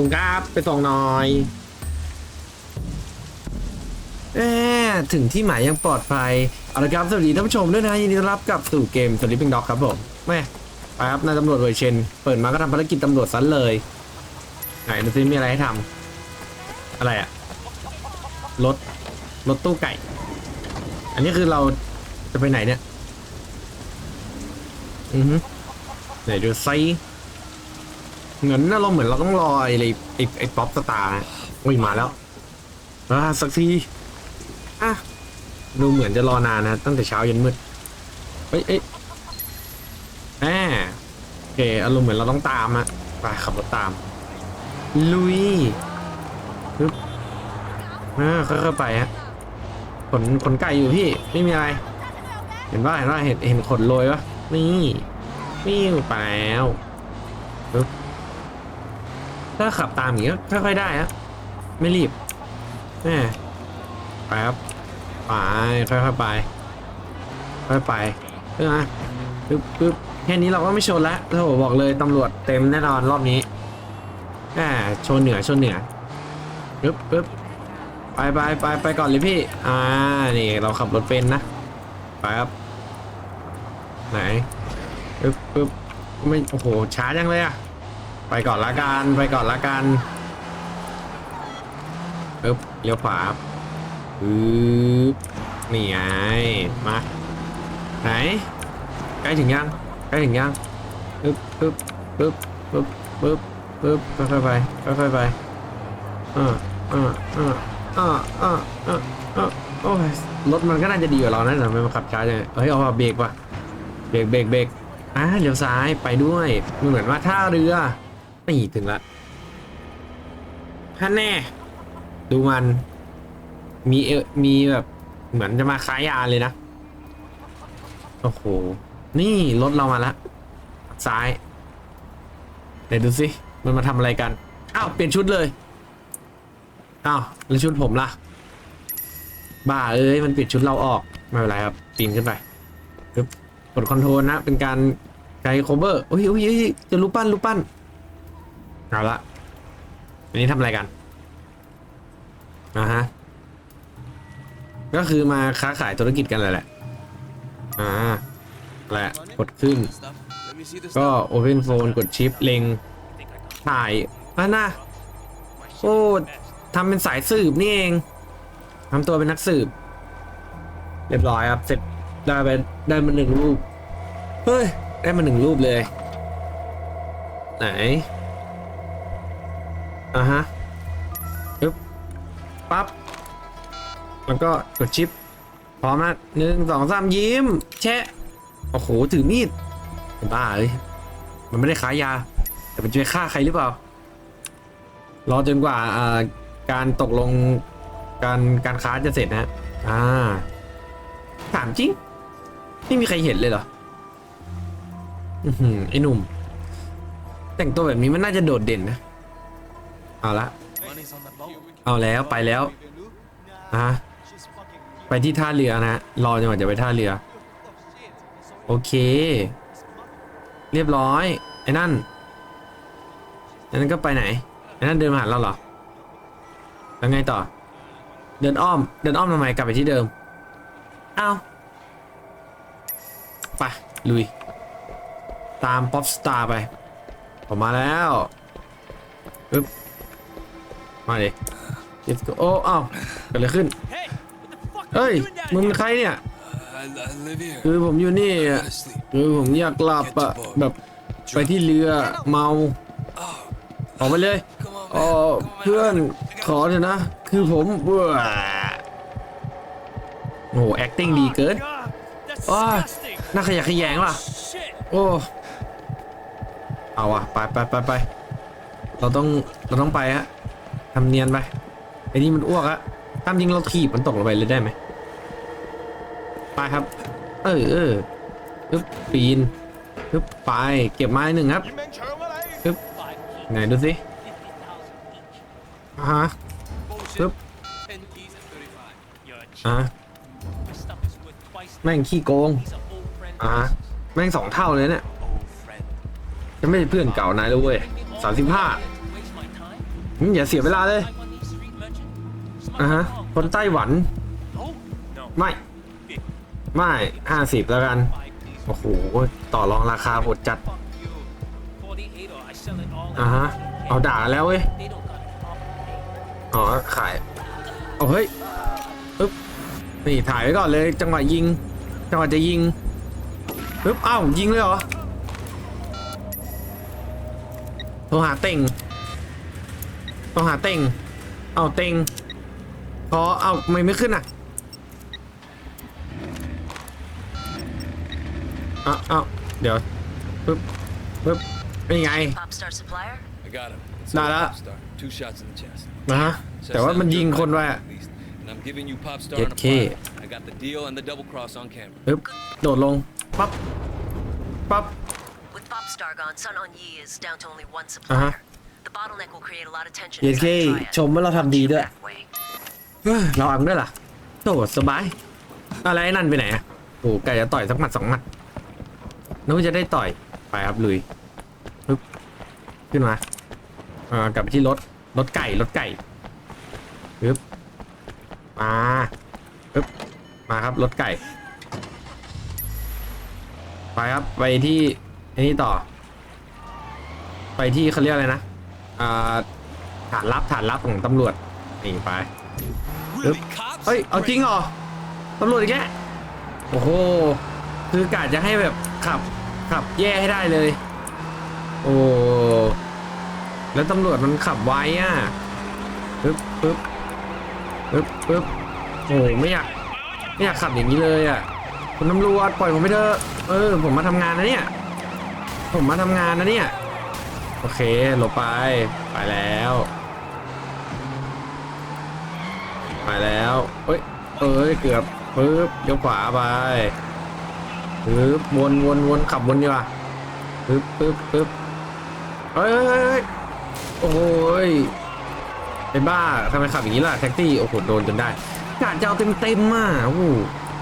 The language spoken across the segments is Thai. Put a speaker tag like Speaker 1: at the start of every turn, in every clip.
Speaker 1: คุณครับ ไปส่งหน่อยแหมถึงที่หมายยังปลอดภัย เอาละครับ สวัสดีท่านผู้ชมด้วยนะยินดีต้อนรับกลับสู่เกม Sleeping Dog ครับผมแม่ไปครับนายตำรวจเวอร์เชน เปิดมาก็ทำภารกิจตำรวจซันเลย ไหนดูซิมีอะไรให้ทำอะไรอะรถ รถตู้ไก่ อันนี้คือเราจะไปไหนเนี่ย อือฮึไหนดูไซ เหมือนอารมณ์เหมือนเราต้องรอไอ้ไอ้ไอ้ป๊อปสตาร์นะอุ้ยมาแล้วอ่าสักทีอะดูเหมือนจะรอนานนะ ตั้งแต่เช้ายันมืดเอ้ยเอ้ยแหมโอเคอารมณ์เหมือนเราต้องตามอะไปขับรถตาม ลุยปึ๊บอ่าค่อยๆไปฮะขนขนไก่อยู่พี่ ไม่มีอะไร เห็นว่าเห็นว่าเห็นเห็นขนโรยปะนี่นี่ไปแล้วปึ๊บ ถ้าขับตามอย่างเงี้ยค่อยๆได้ฮะไม่รีบแม่ไปครับไปค่อยๆไปค่อยๆไปเพื่อนะปึ๊บปึ๊บแค่นี้เราก็ไม่ชนแล้วโอ้โหบอกเลยตำรวจเต็มแน่นอนรอบนี้อ่าชว์เหนือชว์เหนือปึ๊บปึ๊บไปไปไปไปก่อนเลยพี่ อ่า นี่เราขับรถเป็นนะ ไปครับ ไหนปึ๊บปึ๊บไม่ โอ้โห ช้าจังเลยอะ ไปก่อนละกันไปก่อนละกันปึ๊บเลี้ยวขวาปึ๊บนี่ไงมาไหนใกล้ถึงยังใกล้ถึงยังปึ๊บปึ๊บปึ๊บปึ๊บปึ๊บปึ๊บค่อยๆไปค่อยๆไปอ่าอ่าอ่าอ่าอ่าอ่าอ่าโอ้ยรถมันก็น่าจะดีกว่าเรานะแต่ทำไมมันขับช้าจังเฮ้ยเอาว่ะเบรกว่ะเบรกเบรกเบรกอ่าเลี้ยวซ้ายไปด้วยมันเหมือนว่าท่าเรือ นี่ถึงละท่านแน่ ดูมัน มีเอมีแบบ เหมือนจะมาค้ายยาเลยนะ โอ้โห นี่รถเรามาแล้วซ้ายไหนดูสิ มันมาทำอะไรกัน อ้าว เปลี่ยนชุดเลย อ้าว แล้วชุดผมล่ะ บ้าเอ้ย มันเปลี่ยนชุดเราออก ไม่เป็นไรครับ ปีนขึ้นไปปึ๊บกดคอนโทรลนะ เป็นการใช้โคเวอร์โอ้ยโอ้ยโอ้ยจะรูปปั้นรูปปั้น เอาละอันนี้ทำอะไรกันอ่าฮะ ก็คือมาค้าขายธุรกิจกันเลยแหละ อ่าแหละ กดขึ้น ก็ Open Phone กดชิปเล็งถ่ายอะนะโอ้ทำเป็นสายสืบนี่เองทำตัวเป็นนักสืบ เรียบร้อยครับ เสร็จได้ไปได้มาหนึ่งรูป เฮ้ย ได้มาหนึ่งรูปเลย ไหน อะฮะปึ๊บปั๊บแล้วก็กดชิป พร้อมนะหนึ่งสองสามยิ้ม แชะ โอ้โห ถือมีดบ้าเลยมันไม่ได้ขายยา แต่มันจะไปฆ่าใครหรือเปล่า รอจนกว่าการตกลงการการค้าจะเสร็จนะอ่า ถามจริง ไม่มีใครเห็นเลยเหรอ อือหือไอ้หนุ่ม แต่งตัวแบบนี้มันน่าจะโดดเด่นนะ เอาละ เอาแล้วไปแล้วอะไปที่ท่าเรือนะรอจนกว่าจะไปท่าเรือ โอเค เรียบร้อย ไอ้นั่นไอ้นั่นก็ไปไหน ไอ้นั่นเดินมาหาเราเหรอ แล้วไงต่อ เดินอ้อม เดินอ้อมทำไมกลับไปที่เดิม อ้าวไปลุย ตามป๊อปสตาร์ไป ผมมาแล้วปึ๊บ มาดิ let's go โอ้อ้าวเกิดอะไรขึ้น เฮ้ย มึงใครเนี่ย คือผมอยู่นี่อะคือผมอยากหลับอะแบบไปที่เรือเมาออกไปเลย
Speaker 2: Come on,
Speaker 1: อ๋อเพื่อนขอเถอะนะ คือผมเบื่อโอ้โห acting ดีเกินโอ้ยน่าขยะขยงว่ะ โอ้ เอาว่ะไปไปไปไป เราต้อง เราต้องไปฮะ ทำเนียนไปไอ้นี่มันอ้วกอะตามจริงเราถีบมันตกลงไปเลยได้ไหมไปครับ เออเออปึ๊บปีนปึ๊บไปเก็บไม้หนึ่งครับปึ๊บไหนดูสิฮะ
Speaker 2: Bullshit.
Speaker 1: Yep.
Speaker 2: Ten keys at thirty-five.
Speaker 3: You're a cheat.
Speaker 1: อ่า
Speaker 3: My stuff is worth twice
Speaker 1: แม่งขี้โกงอ่าแม่งสองเท่าเลยเนี่ยจะไม่ใช่เพื่อนเก่านายแล้วเว้ยสามสิบห้า อย่าเสียเวลาเลยอะฮะ คนไต้หวัน ไม่ ไม่ห้าสิบแล้วกัน โอ้โห ต่อรองราคาโหดจัดอะฮะ เอาด่าแล้วเว้ย อ๋อ ขายเอาเฮ้ยปึ๊บ นี่ถ่ายไว้ก่อนเลย จังหวะยิง จังหวะจะยิงปึ๊บอ้าวยิงเลยเหรอโทรหาเต็ง โทรหาเต็ง เอาเต็งพอเอาไม่ไม่ขึ้นอะเอาเอาเดี๋ยวปึ๊บปึ๊บเป็นไง
Speaker 4: Popstar supplier?
Speaker 2: I got him. It's
Speaker 1: Nah,
Speaker 2: a
Speaker 1: nah.
Speaker 2: pop star. Two shots in the chest.
Speaker 1: นะฮะ
Speaker 2: Says
Speaker 1: แต่ว่ามัน
Speaker 2: I'm
Speaker 1: ยิง
Speaker 2: good
Speaker 1: คน
Speaker 2: fighter
Speaker 1: ไว้อะ
Speaker 2: at least. And I'm giving you pop star
Speaker 1: Get
Speaker 2: on a
Speaker 1: key.
Speaker 2: platter. I got the deal and the double cross on camera.
Speaker 1: ปึ๊บโดดลงปั๊บปั๊บ
Speaker 4: With Popstar gone, Sun On Yi is down to only one supplier.
Speaker 1: Uh-huh.
Speaker 4: The bottleneck will create a lot of tension
Speaker 1: เย
Speaker 4: inside
Speaker 1: เค
Speaker 4: the triad.
Speaker 1: ชมว่าเราทำดีด้วย
Speaker 4: Halfway.
Speaker 1: เฮ้ยเราอังด้วยล่ะโตสบาย อะไรไอ้นั่นไปไหนอะโอ้ไก่จะต่อยสักหมัดสองหมัดนึกว่าจะได้ต่อย ไปครับลุยปึ๊บขึ้นมาอ่ากลับไปที่รถ รถไก่ รถไก่ปึ๊บมาปึ๊บมาครับ รถไก่ ไปครับ ไปที่ไอ้นี่ต่อ ไปที่เขาเรียกอะไรนะ อ่าฐานลับฐานลับของตำรวจนี่ไป
Speaker 2: Really, cops?
Speaker 1: เฮ้ย เอาจริงเหรอตำรวจอีกแกโอ้โห คือกะจะให้แบบขับขับแย่ให้ได้เลย โอ้แล้วตำรวจมันขับไวอะปึ๊บปึ๊บปึ๊บปึ๊บโอ้ไม่อยากไม่อยากขับอย่างนี้เลยอะคุณตำรวจปล่อยผมไปเถอะเออ ผมมาทำงานนะเนี่ย ผมมาทำงานนะเนี่ย โอเคหลบไป ไปแล้ว ไปแล้วเอ้ย เอ้ย เกือบปึ๊บเลี้ยวขวาไปปึ๊บวนวนวนขับวนดีกว่าปึ๊บปึ๊บปึ๊บเอ้ยเอ้ยเอ้ยเอ้ยโอ้ยไอ้บ้าทำไมขับอย่างนี้ล่ะแท็กซี่โอ้โหโดนจนได้กาดจะเอาเต็มเต็มอะโอ้โห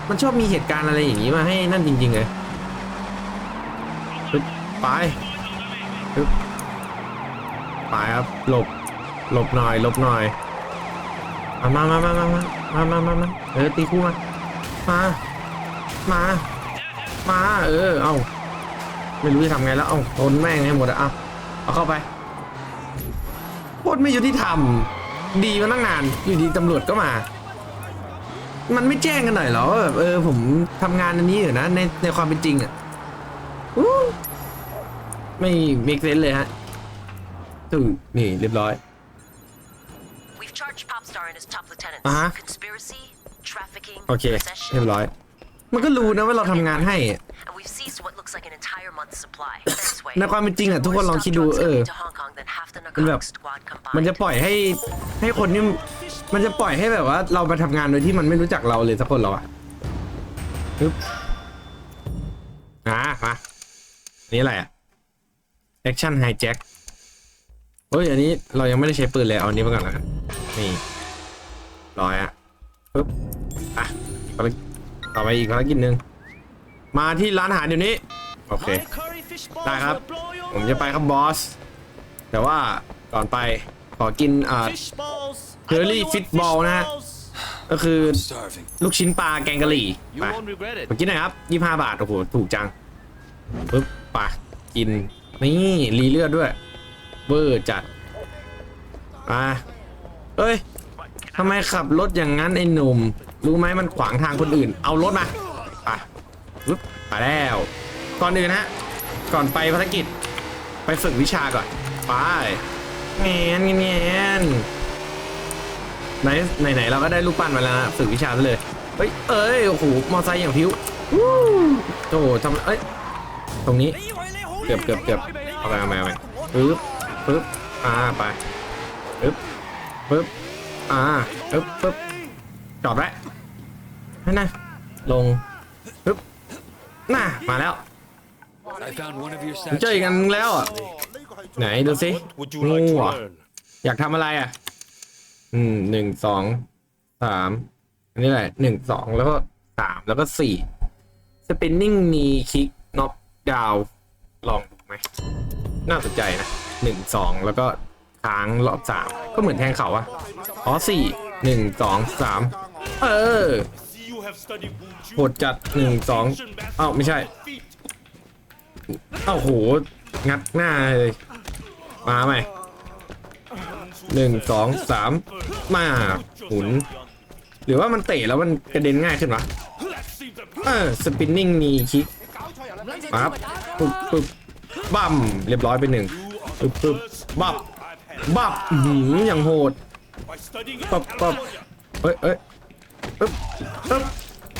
Speaker 1: มันชอบมีเหตุการณ์อะไรอย่างนี้มาให้นั่นจริงๆเลยไปปึ๊บ ไปครับ หลบ หลบหน่อย หลบหน่อย มามามามามามามามามาเออตีคู่มา มา มา มา เออ เอาไม่รู้จะทำไงแล้ว เอาทนแม่งให้หมดอะเอาเอาเข้าไปโคตรไม่ยุติธรรม ดีมาตั้งนาน อยู่ดีตำรวจก็มา มันไม่แจ้งกันหน่อยเหรอแบบเออผมทำงานอันนี้อยู่นะในในความเป็นจริงอะไม่เมกเซนเลยฮะ ถูกนี่เรียบร้อย
Speaker 4: We've charged Popstar and his top lieutenants.
Speaker 1: Uh-huh.
Speaker 4: Conspiracy, trafficking,
Speaker 1: โอเค เรียบ
Speaker 4: possession,
Speaker 1: ร้อย มันก็รู้นะว่าเราทำงานให้
Speaker 4: and we've seized what looks like an entire month's supply. This way.
Speaker 1: ในความเป็นจริงอะทุกคนลองคิดดูเออ
Speaker 4: To Hong Kong than half the
Speaker 1: มันแบบ
Speaker 4: narcotics squad
Speaker 1: มันจะ
Speaker 4: combined.
Speaker 1: ปล่อยให้ให้คนที่มันจะปล่อยให้แบบว่า เราไปทำงานโดยที่มันไม่รู้จักเราเลยสักคนเราอะปึ๊บอ่ามาอันนี้อะไรอะ action hijack เฮ้ย อันนี้เรายังไม่ได้ใช้ปืนเลยเอาอันนี้มาก่อนแล้วกันนี่ร้อยอะปึ๊บอะภารกิจต่อไปอีกภารกิจหนึ่งมาที่ร้านอาหารเดี๋ยวนี้ โอเค
Speaker 3: My curry fish balls
Speaker 1: ได้ครับ
Speaker 3: will blow your
Speaker 1: ผมจะไปครับบอส แต่ว่าก่อนไปขอกินอ่า
Speaker 3: fish balls.
Speaker 1: Curly
Speaker 3: I know you want
Speaker 1: fish
Speaker 3: fish
Speaker 1: ball นะฮะ
Speaker 3: balls.
Speaker 1: ก็คือ
Speaker 2: I'm starving.
Speaker 1: ลูกชิ้นปลาแกงกะหรี่
Speaker 3: You
Speaker 1: ไป
Speaker 3: won't regret it.
Speaker 1: ผมกินหน่อยครับยี่ห้าบาท โอ้โห ถูกจังปึ๊บไปกิน นี่รีเลือดด้วย เบอร์จัดมาเอ้ยทำไมขับรถอย่างนั้นไอ้หนุ่ม รู้ไหมมันขวางทางคนอื่น เอารถมาไปปึ๊บไปแล้ว ก่อนอื่นฮะ ก่อนไปภารกิจ ไปฝึกวิชาก่อน ไปแงนแงนไหนไหนไหนเราก็ได้ลูกปั้นมาแล้วนะฝึกวิชาซะเลย เฮ้ย เอ้ย โอ้โห มอไซค์อย่างพิ้วโอ้โหทำเอ้ย ตรงนี้ เกือบเกือบเกือบเอาไปเอาไปเอาไปปึ๊บ ปึ๊บอ่าไปปึ๊บปึ๊บอ่าปึ๊บปึ๊บจอดไว้ให้นะลงปึ๊บน่ะมาแล้วผมเจออีกอันนึงแล้วอะไหนดูสิงูอ
Speaker 5: learn?
Speaker 1: อยากทำอะไรอะ อืมหนึ่งสองสามอันนี้แหละหนึ่งสองแล้วก็สามแล้วก็สี่ spinning knee kick knock down ลองดูไหมน่าสนใจนะ หนึ่งสองแล้วก็ค้างรอบสามก็เหมือนแทงเขาอะอ๋อสี่หนึ่งสองสามเออโหดจัดหนึ่งสองเอ้าไม่ใช่เอ้าโหงัดหน้าเลยมาไหมหนึ่งสองสามมาหมุน หรือว่ามันเตะแล้วมันกระเด็นง่ายขึ้นวะเออสปินนิ่งนีคิกมาครับปึ๊บปึ๊บบัมเรียบร้อยไปหนึ่ง ปึ๊บปึ๊บบับบับอื้อหืออย่างโหดปั๊บปั๊บเอ้ยเอ้ยปึ๊บปึ๊บ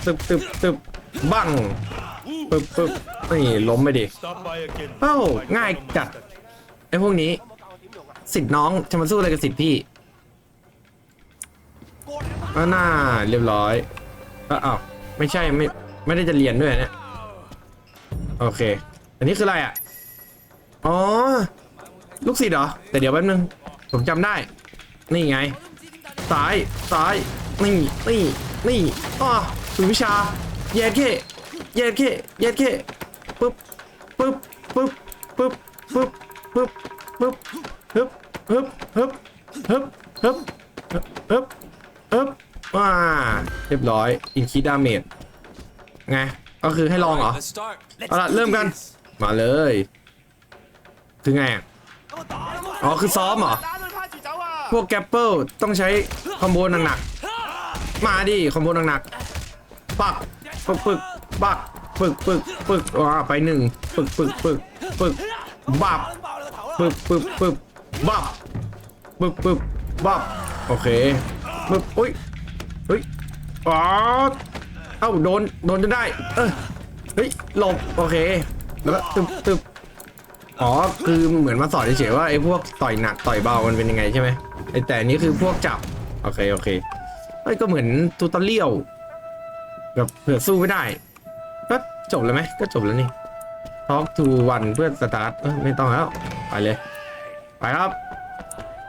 Speaker 1: ตึ๊บตึบตึบบังปึ๊บปึ๊บนี่ล้มไปดิเอ้าง่ายจัดไอ้พวกนี้ สิทธิ์น้องจะมาสู้อะไรกับสิทธิ์พี่อาน่าเรียบร้อยอ้าวอ้าวไม่ใช่ไม่ไม่ได้จะเรียนด้วยเนี่ยโอเค อันนี้คืออะไรอะ อ๋อ ลูกศิษย์เหรอ แต่เดี๋ยวแป๊บนึง ผมจำได้ นี่ไง ซ้าย ซ้าย นี่ นี่ นี่อ้อสุวิชาแยกเข้แยกเข้แยกเข้ปึ๊บ ปึ๊บ ปึ๊บ ปึ๊บ ปึ๊บ ปึ๊บ ปึ๊บฮึบฮึบฮึบฮึบฮึบฮึบฮึบว้าเรียบร้อย อินคีดาเมจไง ก็คือให้ลองเหรอ
Speaker 2: Let's start.
Speaker 1: เอาละเริ่มกัน มาเลย คือไงอะ อ๋อคือซ้อมเหรอ พวกแกปเปิลต้องใช้คอมโบหนักๆมาดิคอมโบหนักๆปักปึกปึกปักปึกปึกปึกว้าไปหนึ่งปึกปึกปึกปึกบับปึกปึกปึกบับปึกปึกบับโอเคปึกอุ้ยเฮ้ยอ๋อเอ้าโดนโดนจนได้ เออเฮ้ยหลบโอเคแล้วก็ตึบตึบ อ๋อ คือเหมือนมาสอนเฉยๆว่าไอ้พวกต่อยหนักต่อยเบามันเป็นยังไงใช่ไหมไอ้แต่อันนี้คือพวกจับ โอเคโอเคเอ้ยก็เหมือนตูตอเลียวแบบเผื่อสู้ไม่ได้ ก็จบแล้วไหมก็จบแล้วนี่ Talk to one เพื่อสตาร์ทไม่ต้องแล้ว ไปเลย ไปครับ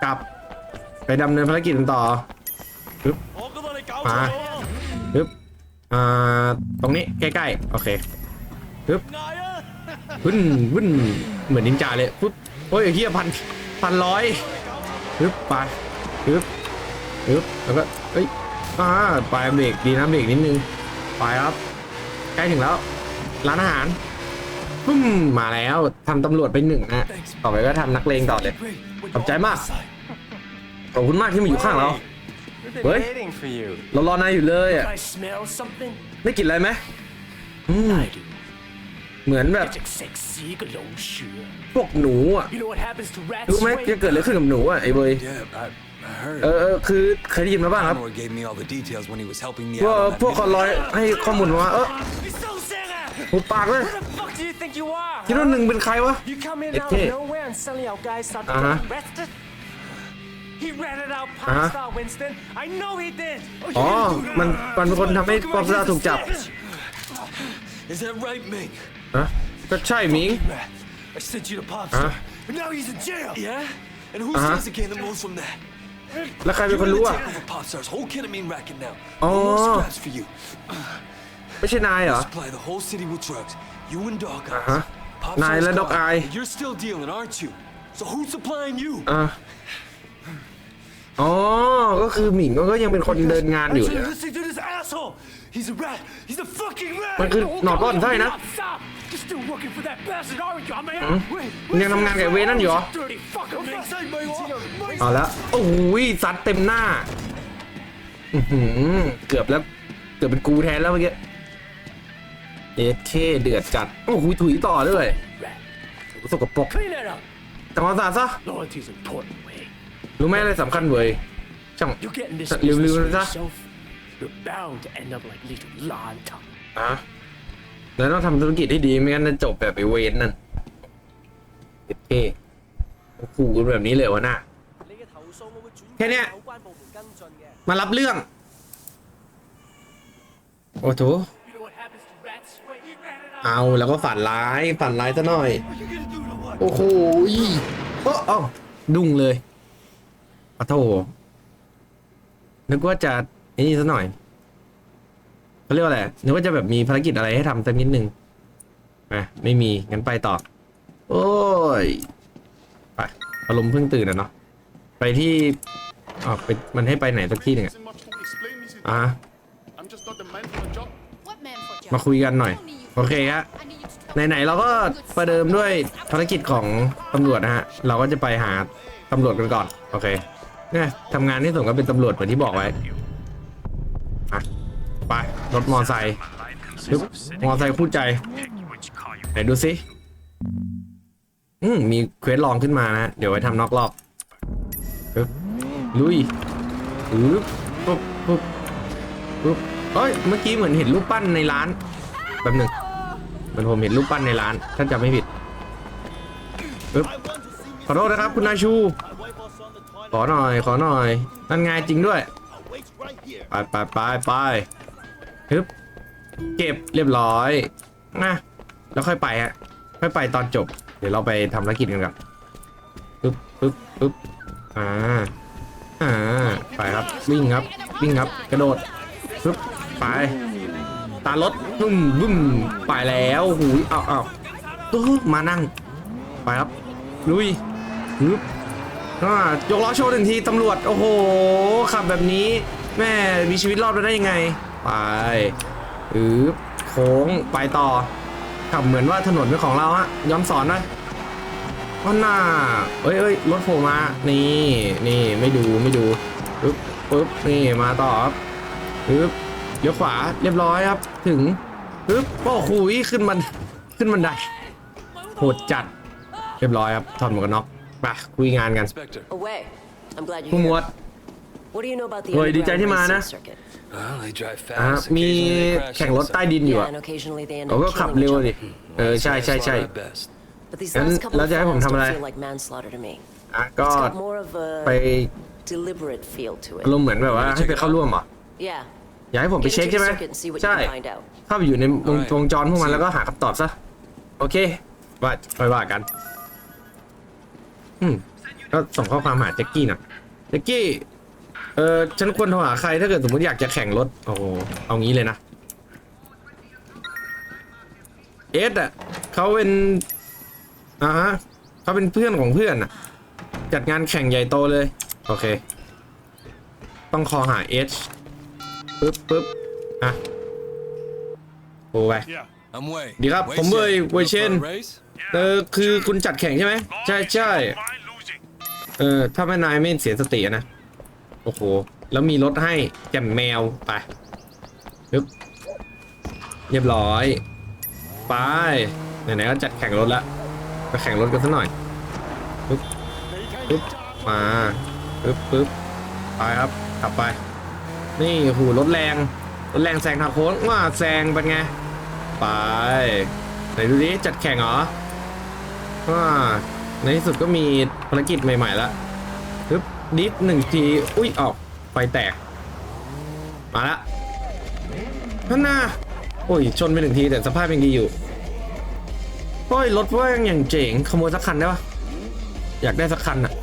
Speaker 1: กลับไปดำเนินภารกิจกันต่อปึ๊บมาปึ๊บอ่าตรงนี้ใกล้ๆ โอเคปึ๊บ วุ่นวุ่นเหมือนนินจาเลยปุ๊บโอ้ยไอ้เฮียพันพันร้อยปึ๊บไปปึ๊บปึ๊บแล้วก็เอ้ยอ่าไปเบรกดีนะเบรกนิดนึงไปครับใกล้ถึงแล้ว ร้านอาหารปุ้มมาแล้วทำตำรวจไปหนึ่งนะต่อไปก็ทำนักเลงต่อเลยขอบใจมากขอบคุณมากที่มาอยู่ข้างเรา
Speaker 5: We've been
Speaker 1: What?
Speaker 5: waiting for you.
Speaker 1: เรารอนายอยู่เลยอะได้กลิ่นอะไรไหมอืม เหมือนแบบพวกหนูอะรู้ไหมจะเกิดอะไรขึ้นกับหนูอะไอ้เบยเออคือเคยได้ยินมาบ้างครับพวกพวกคอนลอยให้ข้อมูลว่าเออหูปากเลยคิดว่าหนึ่งเป็นใครวะ
Speaker 3: เอ็กเท่อ่ฮะ
Speaker 1: อ๋อ มันมันเป็นคนทำให้ป๊อปสตาร์ถูกจับ
Speaker 2: Is that right, Ming?
Speaker 1: ฮะก็ใช่หมิง
Speaker 3: I sent you to Popstar,
Speaker 1: Uh-huh.
Speaker 3: but now he's in jail.
Speaker 2: Yeah? And who
Speaker 1: Uh-huh.
Speaker 2: stands to gain the most from that?
Speaker 1: แล้วใครเป็นคนรู้อะ
Speaker 2: You're in the takeover Popstar's whole ketamine racket now.
Speaker 1: Oh.
Speaker 2: No more scraps for you.
Speaker 1: ไม่ใช่นายเหรอ
Speaker 2: Supply the whole city with drugs. You and Dog Eyes.
Speaker 1: Uh-huh.
Speaker 2: Popstar's
Speaker 1: Nine and Dog
Speaker 2: gone,
Speaker 1: Eye.
Speaker 2: but You're still dealing, aren't you? So who's supplying you?
Speaker 1: อะอ๋อ ก็คือหมิงก็ยังเป็นคนเดินงานอยู่
Speaker 3: Actually, listen to this asshole. He's a rat. He's a fucking rat.
Speaker 1: มันคือหนอนก้อนไส้นะ
Speaker 3: Stop. You're still working for that bastard, aren't you? I'm
Speaker 1: Hmm? มึงยังทำงานกับไอ้เวรนั่นอยู่เหรอ
Speaker 3: Dirty fucker, man.
Speaker 1: เอาละโอ้ยซัดเต็มหน้า อื้อหือเกือบแล้ว เกือบเป็นกูแทนแล้วเมื่อกี้เอเคเดือดจัด โอ้โหถุยต่อด้วย
Speaker 3: Rat.
Speaker 1: สกปรก
Speaker 3: Clean that up.
Speaker 1: ทำความสะอาดซะ
Speaker 3: Loyalty's important, Wade.
Speaker 1: รู้ไหมอะไรสำคัญเว้ย ช่าง
Speaker 3: You're getting this
Speaker 1: เร็ว
Speaker 3: business
Speaker 1: ๆ
Speaker 3: for
Speaker 1: นะจ๊ะ
Speaker 3: yourself. You're bound to end up like little Lanta.
Speaker 1: อะ แล้วต้องทำธุรกิจให้ดีไม่งั้นจะจบแบบไอเวนนั่นเอเคขู่กันแบบนี้เลยวะน่ะแค่เนี้ยมารับเรื่อง โอ้โถเอาแล้วก็ฝันร้ายฝันร้ายซะหน่อย โอ้โหเอ้ออ้ดุ้งเลยปะโถนึกว่าจะไอ้นี่ซะหน่อย เขาเรียกว่าอะไรนึกว่าจะแบบมีภารกิจอะไรให้ทำสักนิดนึงอะไม่มี งั้นไปต่อ โอ้ย ไปอารมณ์เพิ่งตื่นอะเนาะ ไปที่อ๋อไปมันให้ไปไหนสักที่หนึ่งอะอะมาคุยกันหน่อย โอเคฮะไหนๆเราก็ประเดิมด้วยภารกิจของตำรวจนะฮะ เราก็จะไปหาตำรวจกันก่อน โอเคเนี่ยทำงานที่ส่งก็เป็นตำรวจเหมือนที่บอกไว้อะไป รถมอไซค์มอไซค์คู่ใจ ไหนดูสิอืมมีเควสลองขึ้นมานะ เดี๋ยวไว้ทำนอกรอบลุยปึ๊บปุ๊บปุ๊บปุ๊บเอ้ย เมื่อกี้เหมือนเห็นรูปปั้นในร้านแป๊บหนึ่งเหมือนผมเห็นรูปปั้นในร้านถ้านจำไม่ผิดปึ๊บขอโทษนะครับคุณนายชู ขอหน่อย ขอหน่อยนั่นไงจริงด้วย ไปไปไปไป ฮึบเก็บเรียบร้อยนะแล้วค่อยไปฮะค่อยไปตอนจบ เดี๋ยวเราไปทำธุรกิจกันก่อนปึ๊บปึ๊บปึ๊บอ่าอ่าไปครับวิ่งครับวิ่งครับ กระโดดปึ๊บไปตารถบึ้มบึ้มไปแล้วหูยเอาเอาตู้มานั่ง ไปครับลุยฮึบอ่ายกล้อโชว์หนึ่งทีตำรวจ โอ้โหขับแบบนี้ แม่มีชีวิตรอดมาได้ยังไง ไปฮึบโค้งไปต่อขับเหมือนว่าถนนเป็นของเราฮะย้อนสอนหน่อยก็หน้าเอ้ยเอ้ยรถโผล่มา นี่นี่ไม่ดูไม่ดูปึ๊บปึ๊บนี่มาต่อครับปึ๊บเลี้ยวขวาเรียบร้อยครับ ถึงปึ๊บโอ้โหขึ้นมันขึ้นบันไดโหดจัดเรียบร้อยครับถอดหมวกกันน็อกไปคุยงานกัน
Speaker 2: Inspector.
Speaker 4: Away. I'm glad
Speaker 1: ผู้
Speaker 4: you're
Speaker 1: หมว
Speaker 4: here.
Speaker 1: ด
Speaker 4: What do you know about the
Speaker 1: โอ้ยดีใจ
Speaker 4: underground
Speaker 1: ที่มานะ
Speaker 4: racing circuit?
Speaker 2: Well, they drive
Speaker 1: อ่า
Speaker 2: fast.
Speaker 1: มี
Speaker 2: occasionally they crash
Speaker 1: แข่งรถ
Speaker 2: into
Speaker 1: ใต้
Speaker 2: something.
Speaker 1: ดินอยู่
Speaker 4: Yeah,
Speaker 1: อะ
Speaker 4: and occasionally they end
Speaker 1: เขา
Speaker 4: up
Speaker 1: ก็ขับ
Speaker 4: killing
Speaker 1: เร็ว
Speaker 4: each
Speaker 1: ดิ
Speaker 4: other.
Speaker 1: เออ ใช่ใช่ใช่
Speaker 2: Manslaughter at best.
Speaker 4: But these
Speaker 1: And
Speaker 4: last couple
Speaker 1: แล้ว
Speaker 4: of
Speaker 1: จะให้ผม
Speaker 4: fires
Speaker 1: ทำอะไร
Speaker 4: don't feel like manslaughter to me.
Speaker 1: อะก็
Speaker 4: It's got more of
Speaker 1: ไป
Speaker 4: a deliberate feel to
Speaker 1: อาร
Speaker 4: it.
Speaker 1: มณ์เหมือนแบบว่าให้ไปเข้าร่วมเหรอ
Speaker 4: Yeah.
Speaker 1: อยากให้ผมไป
Speaker 4: Get
Speaker 1: เช็ค
Speaker 4: into
Speaker 1: ใช่
Speaker 4: the
Speaker 1: ไหม
Speaker 4: circuit and see what you
Speaker 1: ใช่
Speaker 4: can find out.
Speaker 1: เข้าไปอยู่ในวง
Speaker 2: Alright.
Speaker 1: วงจรพวกมันแล้วก็หาคำตอบซะ โอเคว่าไปว่ากัน อืมก็ส่งข้อความหาแจ็คกี้หน่อยแจ็คกี้ เออฉันควรโทรหาใครถ้าเกิดสมมติอยากจะแข่งรถโอ้โหเอางี้เลยนะ เอสอะเขาเป็นอ่าฮะเขาเป็นเพื่อนของเพื่อนอะ จัดงานแข่งใหญ่โตเลย โอเค ต้องคอหาเอสปึ๊บปึ๊บอะโอ้ไป
Speaker 5: Yeah.
Speaker 1: ดีครับ ผมเว่ย
Speaker 2: Shen.
Speaker 1: เวยเชน เออคือคุณจัดแข่งใช่ไหม ใช่ ใช่เออถ้าแม่นายไม่เสียสติอะนะ โอ้โห แล้วมีรถให้แจ่มแมว ไปปึ๊บเรียบร้อย ไป ไหนๆก็จัดแข่งรถละไปแข่งรถกันสักหน่อยปึ๊บปึ๊บมาปึ๊บปึ๊บไปครับขับไป นี่โอ้โหรถแรงรถแรงแซงทางโค้งว่าแซงเป็นไง ไปไหนดูดิจัดแข่งเหรอว่าในที่สุดก็มีภารกิจใหม่ๆแล้ว ดิฟหนึ่งที อุ้ยออกไฟแตก มาละพันนาโอ้ย ชนไปหนึ่งทีแต่สภาพยังดีอยู่ โอ้ย รถว่าอย่างเจ๋ง ขโมยสักคันได้ปะอยากได้สักคันอะ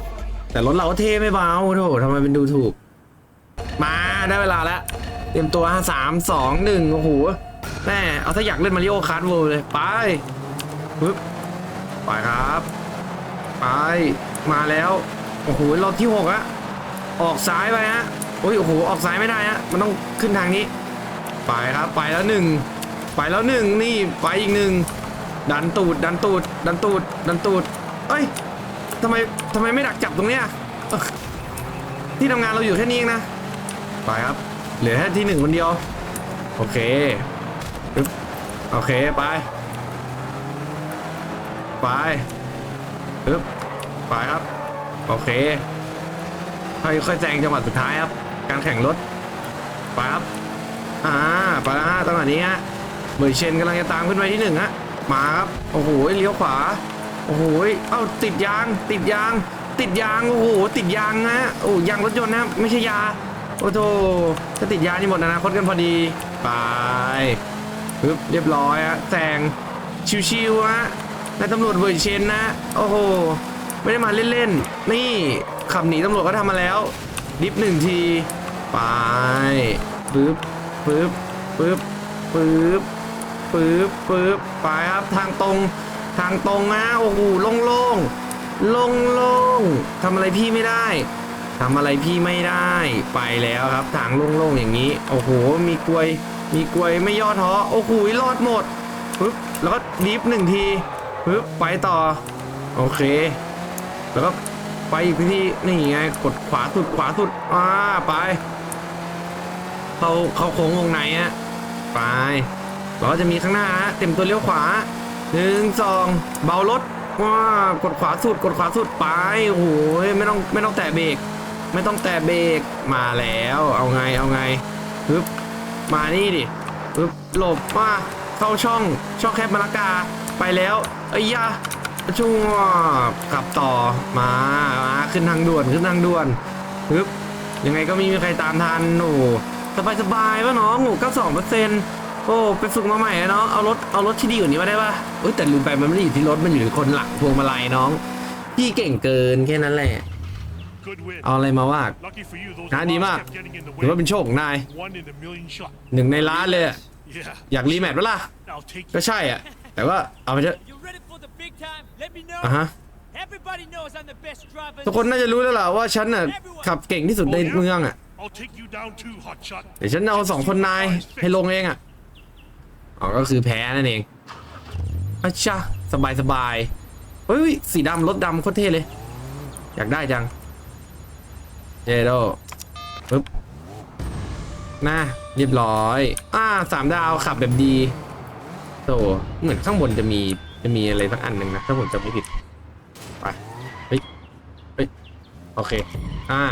Speaker 1: แต่รถเราเท่ไม่เบาโถทำไมเป็นดูถูก มาได้เวลาแล้ว เตรียมตัวสามสองหนึ่งโอ้โหแม่เอาถ้าอยากเล่นมาริโอคาร์ดเวิลด์เลย ไปปึ๊บไปครับ ไป มาแล้ว โอ้โหรอบที่หกอะออกซ้ายไปฮะโอ้ยโอ้โหออกซ้ายไม่ได้ฮะมันต้องขึ้นทางนี้ ไปครับไปแล้วหนึ่งไปแล้วหนึ่งนี่ไปอีกหนึ่งดันตูดดันตูดดันตูดดันตูดเอ้ยทำไมทำไมไม่ดักจับตรงเนี้ยที่ทำงานเราอยู่แค่นี้เองนะไปครับเหลือแค่ที่หนึ่งคนเดียวโอเคโอเคไปไปปึ๊บไปครับ โอเคค่อยค่อยแซงจังหวะสุดท้ายครับ การแข่งรถปครับอ่าไปล้วฮะจังหวะนี้ฮะเบอร์เชนกำลังจะตามขึ้นไปที่หนึ่งฮะมาครับโอ้โหเลี้ยวขวาโอ้โหเอ้าติดยาง ติดยาง ติดยางโอ้โหติดยางฮะโอ้ยางรถยนต์นะครับไม่ใช่ยาโอ้โธ่ถ้าติดยานี่หมดอนาคตกันพอดีไปปึ๊บเรียบร้อยฮะแซงชิวๆฮะนายตำรวจเวอร์เชนนะ โอ้โห ไม่ได้มาเล่นๆ นี่ขับหนีตำรวจก็ทำมาแล้ว ดิฟหนึ่งที ไปปึ๊บปึ๊บปึ๊บปึ๊บปึ๊บปึ๊บไปครับทางตรงทางตรงนะโอ้โหโล่งๆโล่งๆทำอะไรพี่ไม่ได้ทำอะไรพี่ไม่ได้ไปแล้วครับทางโล่งๆอย่างนี้ โอ้โห มีกลวย มีกลวยไม่ย่อท้อโอ้โหรอดหมดปึ๊บแล้วก็ดิฟหนึ่งทีปึ๊บไปต่อ โอเค แล้วก็ไปอีกทีนี่ไงกดขวาสุดขวาสุดอ่าไป เขาเขาโค้งวงในฮะไปเราก็จะมีข้างหน้าฮะเต็มตัวเลี้ยวขวาหนึ่งสองเบารถว้ากดขวาสุดกดขวาสุดไปโอ้โหไม่ต้องไม่ต้องแตะเบรกไม่ต้องแตะเบรกมาแล้ว เอาไงเอาไงปึ๊บมานี่ดิปึ๊บหลบมาเข้าช่องช่องแคบมะละกาไปแล้วเอ้ยยะ ช่วงกลับต่อมามาขึ้นทางด่วนขึ้นทางด่วนปึ๊บยังไงก็ไม่มีใครตามทันโอ้สบายสบายป่ะน้องโอ้ก็สองเปอร์เซ็นต์โอ้ไปฝึกมาใหม่น้องเอารถเอารถที่ดีกว่านี้มาได้ป่ะเอ้ยแต่ลืมไปมันไม่ได้อยู่ที่รถมันอยู่ที่คนหลังพวงมาลัยน้องพี่เก่งเกินแค่นั้นแหละเอาอะไรมาว่า
Speaker 3: Lucky for you, those
Speaker 1: นะดีมากถือว่าเป็นโชคของนายหนึ่งในล้านเลย อยากรีแมตช์ปะล่ะก็ใช่อะ แต่ว่าเอาไปเถอะ
Speaker 6: You ready for the big time? Let me know.
Speaker 1: อะฮะ
Speaker 6: Everybody knows I'm the best driver.
Speaker 1: ทุกคนน่าจะรู้แล้วล่ะว่าฉันน่ะขับเก่งที่สุดในเมืองอะ
Speaker 3: I'll take you down too, hot shot.
Speaker 1: เดี๋ยวฉันเอาสองคนนายให้ลงเองอะ อ๋อ ก็คือแพ้นั่นเองอาชาสบายสบายเฮ้ย สีดำรถดำโคตรเท่เลย อยากได้จังเจโดปึ๊บน่าเรียบร้อย อ่าสามดาวขับแบบดีโตเหมือนข้างบนจะมี จะมีอะไรสักอันหนึ่งนะ ถ้าผมจำไม่ผิด ไป เฮ้ย เฮ้ย โอเค อ่า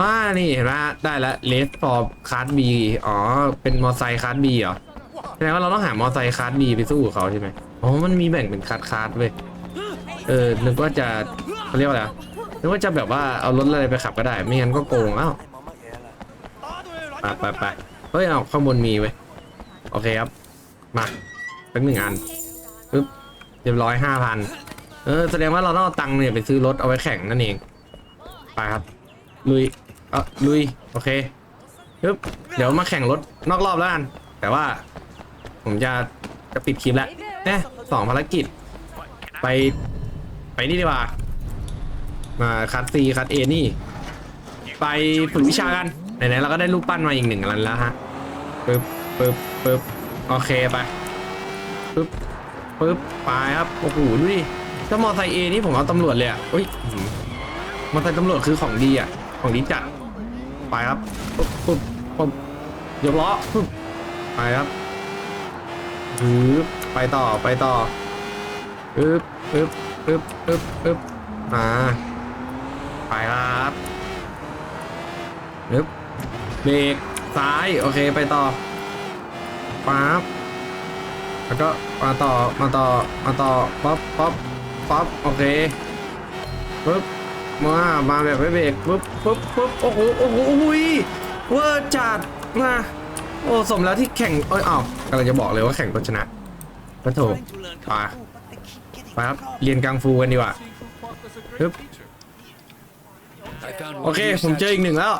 Speaker 1: อ่านี่เห็นไหมได้แล้วเลสฟอร์คาร์ดบีอ๋อ เป็นมอไซค์คาร์ดบีเหรอ แสดงว่าเราต้องหามอไซค์คาร์ดบีไปสู้กับเขาใช่ไหมอ๋อ มันมีแบ่งเป็นคาร์ดคาร์ดเว้ย เออ นึกว่าจะเขาเรียกว่าอะไรนึกว่าจะแบบว่าเอารถอะไรไปขับก็ได้ ไม่งั้นก็โกงเอ้าไปไปไปเฮ้ย เอาข้างบนมีเว้ย โอเคครับ มา สักหนึ่งอันปึ๊บเรียบร้อยห้าพันเออแสดงว่าเราต้องเอาตังค์เนี่ยไปซื้อรถเอาไว้แข่งนั่นเองไปครับลุยเออลุยโอเคปึ๊บเดี๋ยวมาแข่งรถนอกรอบแล้วกันแต่ว่า ผมจะจะปิดคลิปแล้วเนี่ยสองภารกิจ ไปไปนี่ดีกว่า มาคัดซีคัดเอนี่ ไปฝึกวิชากันไหนๆเราก็ได้รูปปั้นมาอีกหนึ่งอันแล้วฮะปึ๊บปึ๊บปึ๊บโอเคไป ปึ๊บปึ๊บไปครับโอ้โหดูดิถ้ามอไซค์เอนี่ผมเอาตำรวจเลยอะอุ้ยอื้อหือมอไซค์ตำรวจคือของดีอะ ของดีจัดไปครับปึ๊บปึ๊บปึ๊บยกล้อปึ๊บไปครับปึ๊บไปต่อไปต่อปึ๊บปึ๊บปึ๊บปึ๊บปึ๊บอ่าไปครับปึ๊บเบรกซ้ายโอเคไปต่อปั๊บ แล้วก็มาต่อมาต่อมาต่อป๊อปป๊อปป๊อปโอเคปึ๊บมามาแบบไม่เบรกปึ๊บปึ๊บปึ๊บโอ้โหโอ้โหอุ้ยเวอร์จัดมาโอ้สมแล้วที่แข่งเอ้ยอ้าวกำลังจะบอกเลยว่าแข่งก็ชนะก็โถไปไปครับเรียนกังฟูกันดีกว่าปึ๊บ
Speaker 2: I found
Speaker 1: โอเค ผมเจออีกหนึ่งแล้ว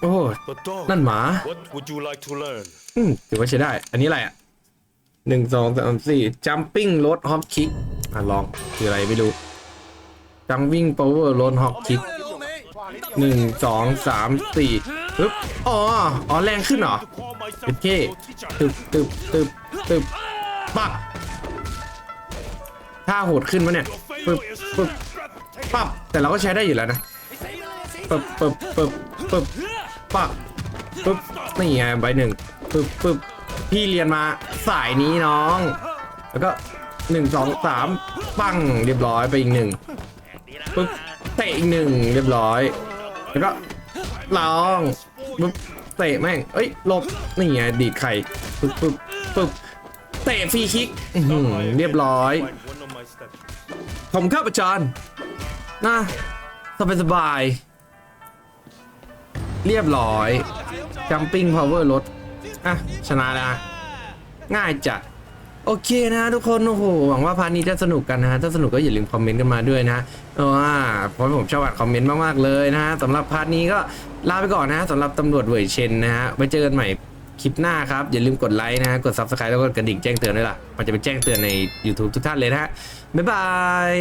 Speaker 1: โอ้โห
Speaker 7: But dog,
Speaker 1: นั่นหมา
Speaker 7: what would you like to learn?
Speaker 1: อืมถือว่าใช้ได้ อันนี้อะไรอะ หนึ่งสองสามสี่ jumping road hop kick อะลองคืออะไรไม่รู้ jumping power road hop kick หนึ่งสองสามสี่ปึ๊บอ๋ออ๋อแรงขึ้นเหรอโอเคตึบตึบตึบตึบปักถ้าโหดขึ้นวะเนี่ยปึ๊บปึ๊บปั๊บแต่เราก็ใช้ได้อยู่แล้วนะปึ๊บปึ๊บปึ๊บปึ๊บปักปึ๊บนี่ไงใบหนึ่งปึ๊บปึ๊บ พี่เรียนมาสายนี้น้อง แล้วก็หนึ่งสองสามปังเรียบร้อยไปอีกหนึ่งปึ๊บเตะอีกหนึ่งเรียบร้อย แล้วก็ลองปึ๊บเตะแม่งเอ้ยหลบนี่ไงดีดไข่ปึ๊บปึ๊บปึ๊บเตะฟรีคิกเรียบร้อย ผมครับอาจารย์นะสบายสบาย เรียบร้อย jumping power ลดอ่ะชนะแล้วนะง่ายจัดโอเคนะทุกคนโอ้โหหวังว่าพาร์ทนี้จะสนุกกันนะฮะถ้าสนุกก็อย่าลืมคอมเมนต์กันมาด้วยนะเพราะว่าเพราะผมชอบอ่านคอมเมนต์มากๆเลยนะฮะสำหรับพาร์ทนี้ก็ลาไปก่อนนะสำหรับตำรวจเวยเชนนะฮะไว้เจอกันใหม่คลิปหน้าครับ อย่าลืมกดไลค์นะฮะกด subscribe แล้วก็กระดิ่งแจ้งเตือนด้วยล่ะ มันจะเป็นแจ้งเตือนใน YouTube ทุกท่านเลยนะฮะบ๊ายบาย